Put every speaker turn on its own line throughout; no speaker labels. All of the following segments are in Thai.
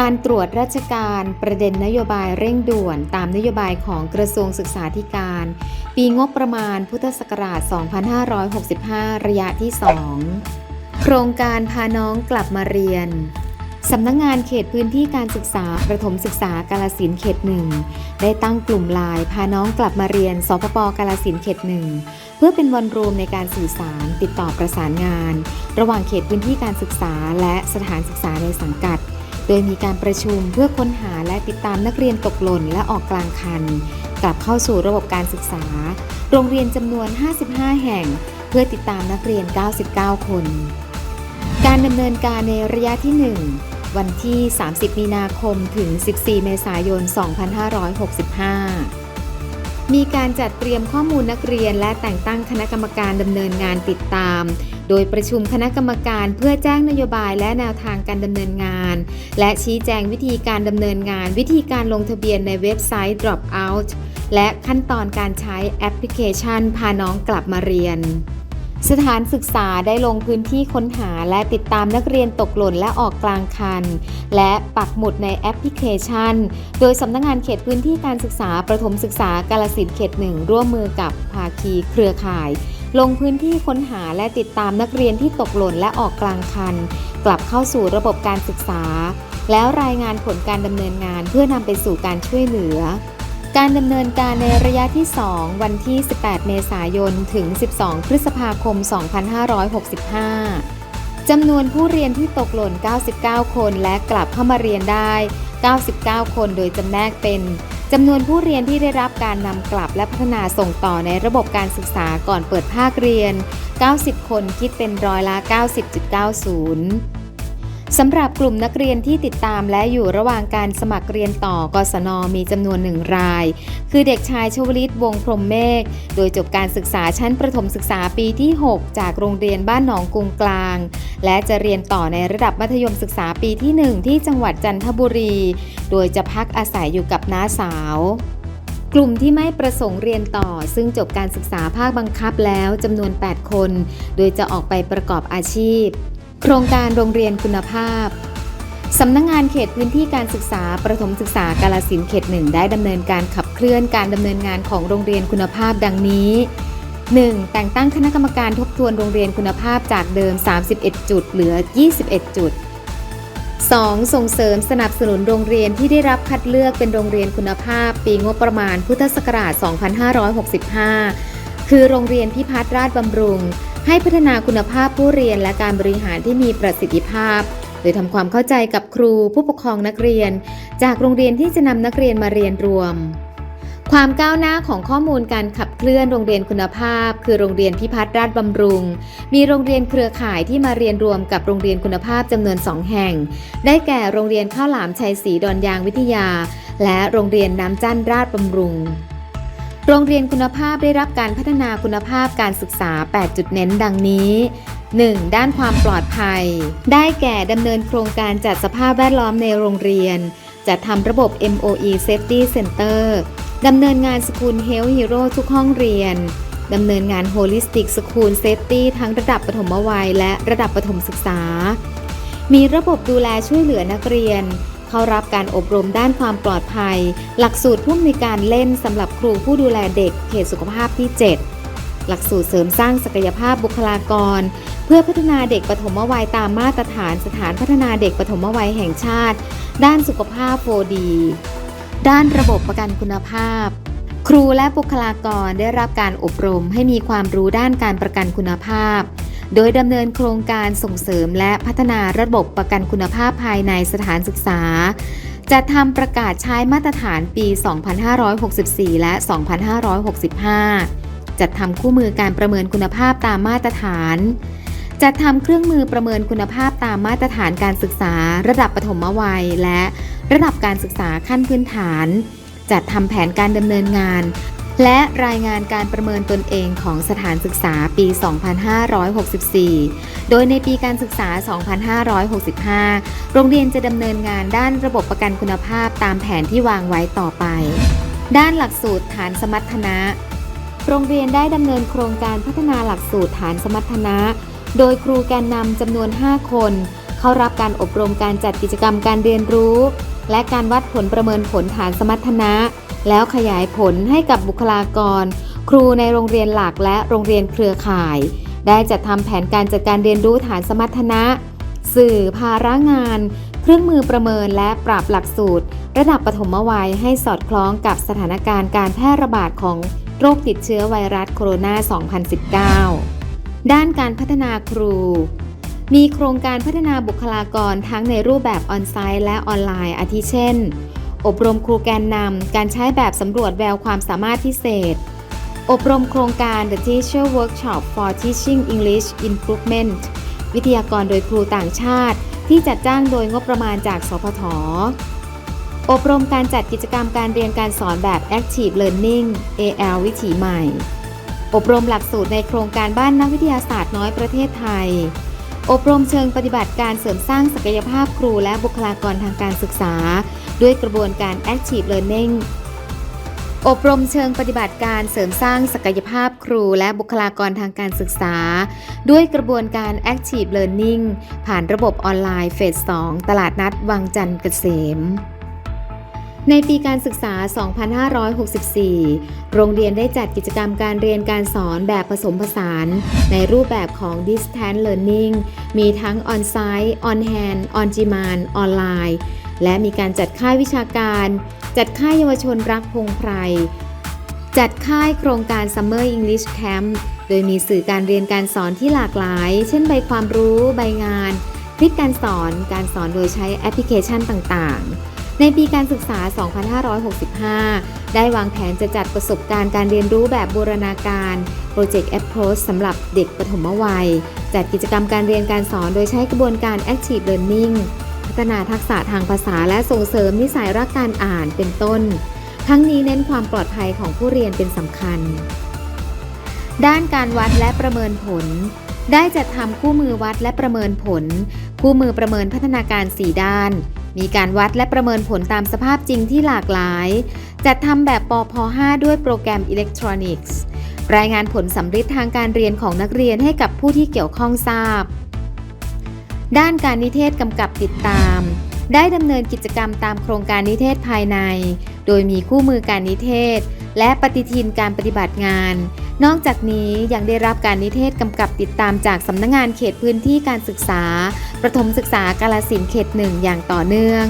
การตรวจราชการประเด็นนโยบายเร่งด่วนตามนโยบายของกระทรวงศึกษาธิการ ปีงบประมาณพุทธศักราช 2565 ระยะที่ 2 โครงการพาน้องกลับมาเรียนสำนักงงานเขตพื้นที่การศึกษาประถมศึกษากาลสินเขตหนึ่งได้ตั้งกลุ่มไลน์พาน้องกลับมาเรียน สปปกาลสินเขตหนึ่งเพื่อเป็นวันรวมในการสื่อสารติดต่อประสานงาน ระหว่างเขตพื้นที่การศึกษาและสถานศึกษาในสังกัด โดยมีการประชุมเพื่อค้นหาและติดตามนักเรียนตกหล่นและออกกลางคัน กลับเข้าสู่ระบบการศึกษา โรงเรียนจำนวน 55 แห่ง เพื่อติดตามนักเรียน 99 คน การดำเนินการในระยะที่ 1 วันที่ 30 มีนาคมถึง 14 เมษายน 2565มีการจัดเตรียมข้อมูลนักเรียนและแต่งตั้งคณะกรรมการดำเนินงานติดตาม โดยประชุมคณะกรรมการเพื่อแจ้งนโยบายและแนวทางการดำเนินงาน และชี้แจงวิธีการดำเนินงาน วิธีการลงทะเบียนในเว็บไซต์ Dropout และขั้นตอนการใช้แอปพลิเคชัน พาน้องกลับมาเรียนสถานศึกษาได้ลงพื้นที่ค้นหาและติดตามนักเรียนตกหล่นและออกกลางคัน และปักหมุดในแอปพลิเคชัน โดยสำนักงงานเขตพื้นที่การศึกษาประถมศึกษากาลสินเขตหนึ่งร่วมมือกับภาคีเครือข่าย ลงพื้นที่ค้นหาและติดตามนักเรียนที่ตกหล่นและออกกลางคัน กลับเข้าสู่ระบบการศึกษา แล้วรายงานผลการดำเนินงานเพื่อนำไปสู่การช่วยเหลือ การดำเนินการในระยะที่ 2 วันที่ 18 เมษายน ถึง 12 พฤษภาคม 2565จำนวนผู้เรียนที่ตกหล่น 99 คน และกลับเข้ามาเรียนได้ 99 คน โดยจำแนกเป็น จำนวนผู้เรียนที่ได้รับการนำกลับและพัฒนาส่งต่อในระบบการศึกษาก่อนเปิดภาคเรียน 90 คนคิดเป็นร้อยละ 90.90 สำหรับกลุ่มนักเรียนที่ติดตามและอยู่ระหว่างการสมัครเรียนต่อกศนมีจำนวนหนึ่งราย คือเด็กชายชวลิตวงพรมเมฆโดยจบการศึกษาชั้นประถมศึกษาปีที่ 6 จากโรงเรียนบ้านหนองกุงกลาง และจะเรียนต่อในระดับมัธยมศึกษาปีที่ 1 ที่จังหวัดจันทบุรี โดยจะพักอาศัยอยู่กับน้าสาวกลุ่มที่ไม่ประสงค์เรียนต่อ ซึ่งจบการศึกษาภาคบังคับแล้วจำนวน 8 คน โดยจะออกไปประกอบอาชีพ โครงการโรงเรียนคุณภาพ สำนักงงานเขตพื้นที่การศึกษาประถมศึกษากาลสินเขตหนึ่งได้ดำเนินการขับเคลื่อนการดำเนินงานของโรงเรียนคุณภาพดังนี้ 1. แต่งตั้งคณะกรรมการทบทวนโรงเรียนคุณภาพจากเดิม 31 จุด เหลือ 21 จุด 2. ส่งเสริมสนับสนุนโรงเรียนที่ได้รับคัดเลือกเป็นโรงเรียนคุณภาพ ปีงบประมาณพุทธศักราช 2565 คือโรงเรียนพิพัฒน์ราชบำรุง ให้พัฒนาคุณภาพผู้เรียนและการบริหารที่มีประสิทธิภาพ โดยทำความเข้าใจกับครูผู้ปกครองนักเรียน จากโรงเรียนที่จะนำนักเรียนมาเรียนรวม ความก้าวหน้าของข้อมูลการขับเคลื่อนโรงเรียนคุณภาพ คือโรงเรียนพิพัฒน์ราชบำรุง มีโรงเรียนเครือข่ายที่มาเรียนรวมกับโรงเรียนคุณภาพจำนวนสองแห่ง ได้แก่โรงเรียนข้าวหลามชัยศรีดอนยางวิทยา และโรงเรียนน้ำจั้นราชบำรุง โรงเรียนคุณภาพได้รับการพัฒนาคุณภาพการศึกษา 8 จุดเน้นดังนี้ 1. ด้านความปลอดภัย ได้แก่ดำเนินโครงการจัดสภาพแวดล้อมในโรงเรียน จัดทำระบบ MOE Safety Center ดำเนินงาน School Health Hero ทุกห้องเรียน ดำเนินงาน Holistic School Safety ทั้งระดับปฐมวัยและระดับประถมศึกษา มีระบบดูแลช่วยเหลือนักเรียน เข้ารับการอบรมด้านความปลอดภัย หลักสูตรผู้อำนการเล่นสำหรับครูผู้ดูแลเด็กเขตสุขภาพที่ 7 หลักสูตรเสริมสร้างศักยภาพบุคลากร เพื่อพัฒนาเด็กปฐมวัยตามมาตรฐานสถานพัฒนาเด็กปฐมวัยแห่งชาติ ด้านสุขภาพ 4D ด้านระบบประกันคุณภาพ ครูและบุคลากรได้รับการอบรมให้มีความรู้ด้านการประกันคุณภาพ โดยดำเนินโครงการส่งเสริมและพัฒนาระบบประกันคุณภาพภายในสถานศึกษาจะทำประกาศใช้มาตรฐานปี 2564 และ 2565 จัดทำคู่มือการประเมินคุณภาพตามมาตรฐานจัดทำเครื่องมือประเมินคุณภาพตามมาตรฐานการศึกษา ระดับปฐมวัย และระดับการศึกษาขั้นพื้นฐาน จัดทำแผนการดำเนินงาน และรายงานการประเมินตนเองของสถานศึกษาปี 2564 โดยในปีการศึกษา 2565 โรงเรียนจะดำเนินงานด้านระบบประกันคุณภาพตามแผนที่วางไว้ต่อไป ด้านหลักสูตรฐานสมรรถนะ โรงเรียนได้ดำเนินโครงการพัฒนาหลักสูตรฐานสมรรถนะ โดยครูแกนนำจำนวน 5 คน เข้ารับการอบรมการจัดกิจกรรมการเรียนรู้ และการวัดผลประเมินผลฐานสมรรถนะ แล้วขยายผลให้กับบุคลากร ครูในโรงเรียนหลักและโรงเรียนเครือข่าย ได้จัดทำแผนการจัดการเรียนรู้ฐานสมรรถนะ สื่อภาระงาน เครื่องมือประเมินและปรับหลักสูตร ระดับปฐมวัยให้สอดคล้องกับสถานการณ์การแพร่ระบาดของโรคติดเชื้อไวรัสโคโรนา 2019 ด้านการพัฒนาครู มีโครงการพัฒนาบุคลากรทั้งในรูปแบบออนไซต์และออนไลน์อาทิเช่น อบรมครูแกนนำการใช้แบบสำรวจแววความสามารถพิเศษ อบรมโครงการ The Teacher Workshop for Teaching English Improvement วิทยากรโดยครูต่างชาติ ที่จัดจ้างโดยงบประมาณจากสพทอบรมการจัดกิจกรรมการเรียนการสอนแบบ Active Learning AL วิถีใหม่ อบรมหลักสูตรในโครงการบ้านนักวิทยาศาสตร์น้อยประเทศไทย อบรมเชิงปฏิบัติการเสริมสร้างศักยภาพครูและบุคลากรทางการศึกษา ด้วยกระบวนการ Active Learning อบรมเชิงปฏิบัติการเสริมสร้างศักยภาพครูและบุคลากรทางการศึกษา ด้วยกระบวนการ Active Learning ผ่านระบบออนไลน์เฟส 2 ตลาดนัดวังจันทร์เกษม ในปีการศึกษา 2564 โรงเรียนได้จัดกิจกรรมการเรียนการสอนแบบผสมผสาน ในรูปแบบของ Distance Learning มีทั้ง On-Site On-Hand On-Demand ออนไลน์ และมีการจัดค่ายวิชาการ จัดค่ายเยาวชนรักพงไพร จัดค่ายโครงการ Summer English Camp โดยมีสื่อการเรียนการสอนที่หลากหลาย เช่นใบความรู้ใบงาน คลิปการสอน การสอนโดยใช้แอปพลิเคชันต่างๆ ในปีการศึกษา 2565 ได้วางแผนจะจัดประสบการณ์การเรียนรู้แบบบูรณาการ Project Approach สำหรับเด็กปฐมวัย จัดกิจกรรมการเรียนการสอนโดยใช้กระบวนการ Active Learning ฒนาทักษะทางภาษาและส่งเสริมนิสัยรักการอ่านเป็นต้น ทั้งนี้เน้นความปลอดภัยของผู้เรียนเป็นสำคัญ ด้านการวัดและประเมินผล ได้จัดทำคู่มือวัดและประเมินผล คู่มือประเมินพัฒนาการ 4 ด้าน มีการวัดและประเมินผลตามสภาพจริงที่หลากหลาย จัดทำแบบปพ5ด้วยโปรแกรมอิเล็กทรอนิกส์ รายงานผลสำฤทธิ์ทางการเรียนของนักเรียนให้กับผู้ที่เกี่ยวข้องทราบ ด้านการนิเทศกำกับติดตาม ได้ดำเนินกิจกรรมตามโครงการนิเทศภายใน โดยมีคู่มือการนิเทศ และปฏิทินการปฏิบัติงาน นอกจากนี้ยังได้รับการนิเทศกำกับติดตามจากสำนักงงานเขตพื้นที่การศึกษา ประถมศึกษากาลสินเขตหนึ่งอย่างต่อเนื่อง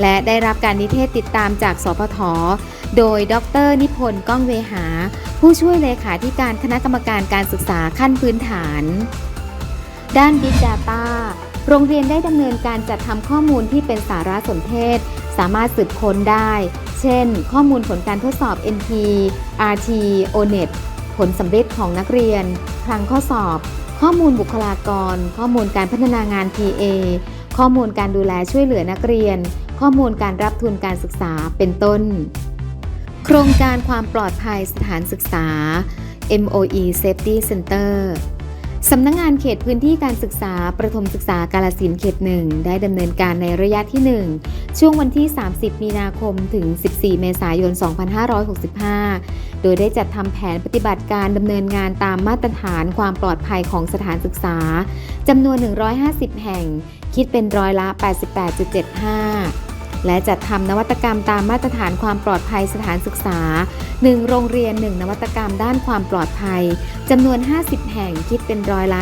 และได้รับการนิเทศติดตามจากสพทโดยดร นิพนธ์ก้องเวหา ผู้ช่วยเลขาธิการคณะกรรมการการศึกษาขั้นพื้นฐาน ด้าน Big Data โรงเรียนได้ดำเนินการจัดทำข้อมูลที่เป็นสารสนเทศ สามารถสืบค้นได้ เช่น ข้อมูลผลการทดสอบ NP RT ONET ผลสำเร็จของนักเรียนคลังข้อสอบ ข้อมูลบุคลากร ข้อมูลการพัฒนางาน PA ข้อมูลการดูแลช่วยเหลือนักเรียน ข้อมูลการรับทุนการศึกษาเป็นต้น โครงการความปลอดภัยสถานศึกษา MOE Safety Center สำนักงงานเขตพื้นที่การศึกษาประถมศึกษากาลสินเขตหนึ่งได้ดำเนินการในระยะที่ 1 ช่วงวันที่ 30 มีนาคมถึง 14 เมษายน 2565 โดยได้จัดทำแผนปฏิบัติการดำเนินงานตามมาตรฐานความปลอดภัยของสถานศึกษาจำนวน 150 แห่ง คิดเป็นร้อยละ 88.75 และจัดทำนวัตกรรมตามมาตรฐานความปลอดภัยสถานศึกษา 1 โรงเรียน 1 นวัตกรรมด้านความปลอดภัยจำนวน 50 แห่งคิดเป็นร้อยละ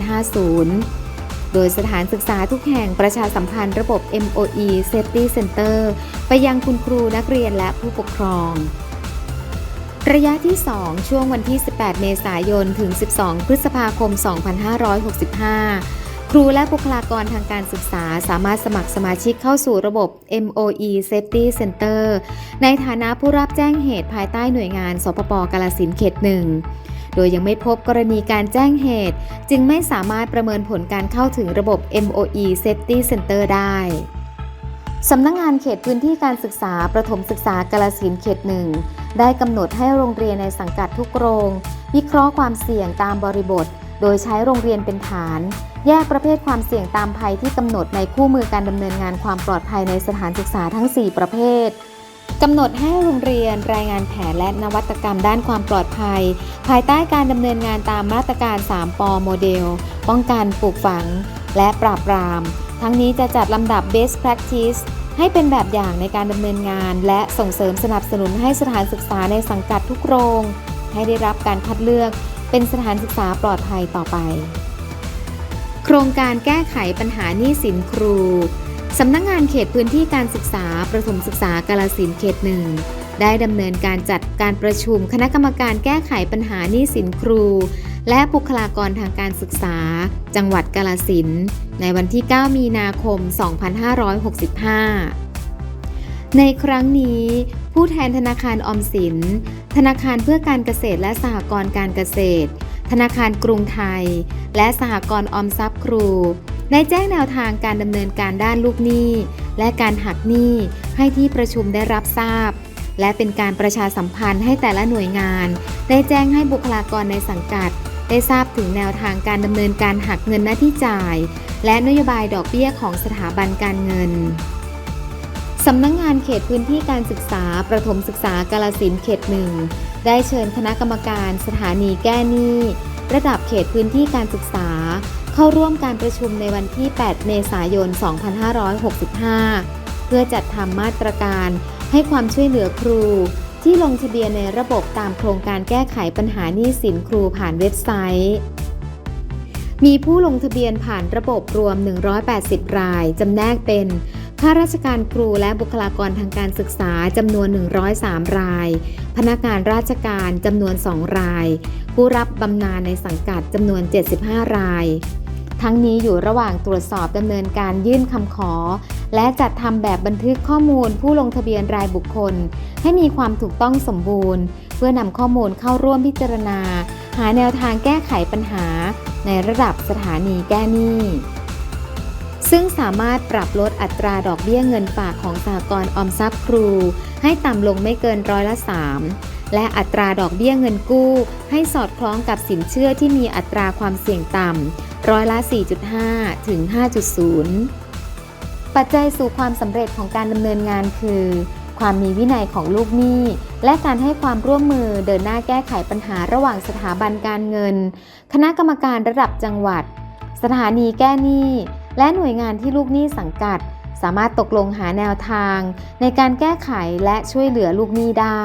29.50โดยสถานศึกษาทุกแห่งประชาสัมพันธ์ระบบ MOE Safety Center ไปยังคุณครูนักเรียนและผู้ปกครอง ระยะที่ 2 ช่วงวันที่ 18 เมษายน ถึง 12 พฤษภาคม 2565 ครูและบุคลากรทางการศึกษาสามารถสมัครสมาชิกเข้าสู่ระบบ MOE Safety Center ในฐานะผู้รับแจ้งเหตุภายใต้หน่วยงานสปปกาลสินธุ์เขตหนึ่งโดยยังไม่พบกรณีการแจ้งเหตุ จึงไม่สามารถประเมินผลการเข้าถึงระบบ MOE Safety Center ได้สำนักงงานเขตพื้นที่การศึกษาประถมศึกษากาลสินธุ์เขตหนึ่งได้กำหนดให้โรงเรียนในสังกัดทุกโรง วิเคราะห์ความเสี่ยงตามบริบท โดยใช้โรงเรียนเป็นฐาน แยกประเภทความเสี่ยงตามภัยที่กำหนดในคู่มือการดำเนินงานความปลอดภัยในสถานศึกษาทั้ง 4 ประเภทกำหนดให้โรงเรียนรายงานแผนและนวัตกรรมด้านความปลอดภัย ภายใต้การดำเนินงานตามมาตรการ 3 ปโมเดล ป้องกันปลูกฝัง และปราบปราม ทั้งนี้จะจัดลำดับ best practice ให้เป็นแบบอย่างในการดำเนินงาน และส่งเสริมสนับสนุนให้สถานศึกษาในสังกัดทุกโรง ให้ได้รับการคัดเลือกเป็นสถานศึกษาปลอดภัยต่อไป โครงการแก้ไขปัญหาหนี้สินครู สำนักงงานเขตพื้นที่การศึกษาประถมศึกษากาลสินเขตหนึ่งได้ดำเนินการจัดการประชุมคณะกรรมการแก้ไขปัญหาหนี้สินครู และบุคลากรทางการศึกษา จังหวัดกาลสินในวันที่ 9 มีนาคม 2565 ในครั้งนี้ ผู้แทนธนาคารออมสิน ธนาคารเพื่อการเกษตรและสหกรณ์การเกษตร ธนาคารกรุงไทย และสหกรณ์ออมทรัพย์ครู ได้แจ้งแนวทางการดำเนินการด้านลูกหนี้ และการหักหนี้ให้ที่ประชุมได้รับทราบ และเป็นการประชาสัมพันธ์ให้แต่ละหน่วยงาน ได้แจ้งให้บุคลากรในสังกัด ได้ทราบถึงแนวทางการดำเนินการหักเงินหน้าที่จ่าย และนโยบายดอกเบี้ยของสถาบันการเงินสำนักงงานเขตพื้นที่การศึกษาประถมศึกษากาลสินเขตหนึ่ง ได้เชิญคณะกรรมการสถานีแก้หนี้ระดับเขตพื้นที่การศึกษา เข้าร่วมการประชุมในวันที่ 8 เมษายน 2565 เพื่อจัดทำมาตรการให้ความช่วยเหลือครู ที่ลงทะเบียนในระบบตามโครงการแก้ไขปัญหาหนี้สินครูผ่านเว็บไซต์ มีผู้ลงทะเบียนผ่านระบบรวม 180 ราย จำแนกเป็นข้าราชการครูและบุคลากรทางการศึกษาจำนวน 103 ราย พนักงานราชการจำนวน 2 ราย ผู้รับบำนาญในสังกัดจำนวน 75 ราย ทั้งนี้อยู่ระหว่างตรวจสอบดำเนินการยื่นคำขอ และจัดทำแบบบันทึกข้อมูลผู้ลงทะเบียนรายบุคคล ให้มีความถูกต้องสมบูรณ์ เพื่อนำข้อมูลเข้าร่วมพิจารณา หาแนวทางแก้ไขปัญหา ในระดับสถานีแก้หนี้ ซึ่งสามารถปรับลดอัตราดอกเบี้ยเงินฝากของสหกรณ์ออมทรัพย์ครู ให้ต่ำลงไม่เกินร้อยละ 3 และอัตราดอกเบี้ยเงินกู้ ให้สอดคล้องกับสินเชื่อที่มีอัตราความเสี่ยงต่ำร้อยละ 4.5 ถึง 5.0 ปัจจัยสู่ความสำเร็จของการดำเนินงานคือ ความมีวินัยของลูกหนี้และการให้ความร่วมมือเดินหน้าแก้ไขปัญหาระหว่างสถาบันการเงิน คณะกรรมการระดับจังหวัด สถานีแก้หนี้ และหน่วยงานที่ลูกหนี้สังกัด สามารถตกลงหาแนวทาง ในการแก้ไขและช่วยเหลือลูกหนี้ได้